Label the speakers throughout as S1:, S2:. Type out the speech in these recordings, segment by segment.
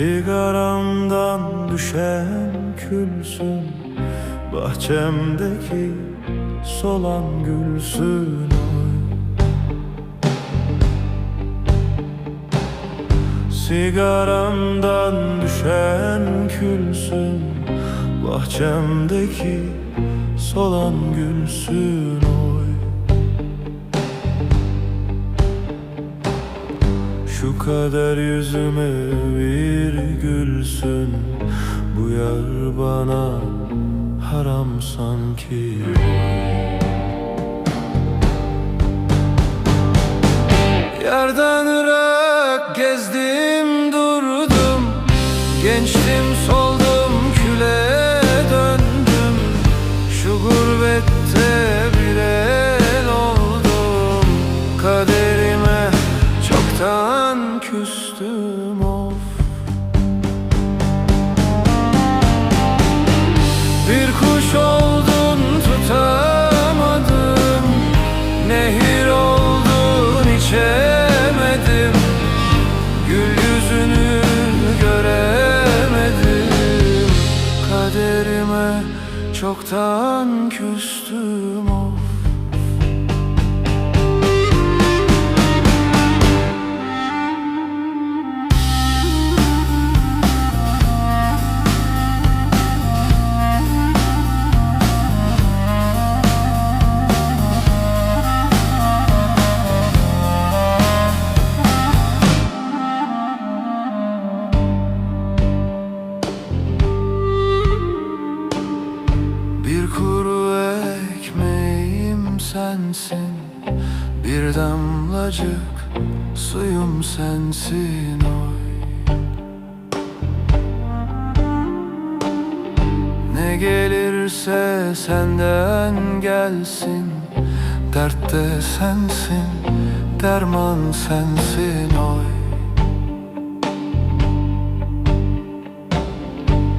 S1: Sigaramdan düşen külsün Bahçemdeki solan gülsün oy Sigaramdan düşen külsün Bahçemdeki solan gülsün oy. Şu kader yüzüme bir gülsün Bu yar bana haram sanki. Yerden ırak gezdim durdum. Gençtim soldum küle döndüm. Şu gurbette bir el oldum Kaderime çoktan küstüm çoktan küstüm of sensin. Bir damlacık suyum sensin oy. Ne gelirse senden gelsin Dertte sensin, derman sensin oy.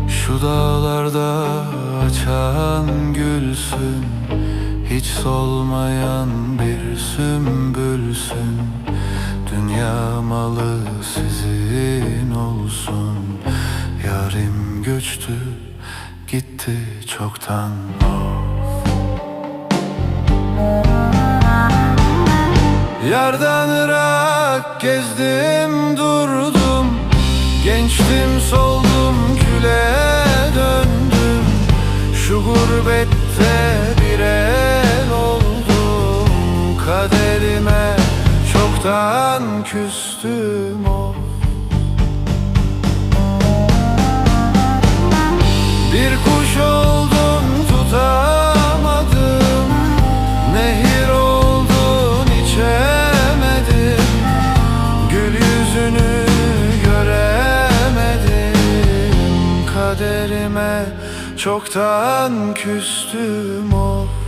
S1: Şu dağlarda açan gülsün Hiç solmayan bir sümbülsün. Dünya malı sizin olsun. Yarim göçtü gitti çoktan. Yerden ırak gezdim durdum. Gençtim soldum küle döndüm. Şu gurbette küstüm of. Bir kuş oldum tutamadım. Nehir oldun içemedim. Gül yüzünü göremedim. Kaderime çoktan küstüm of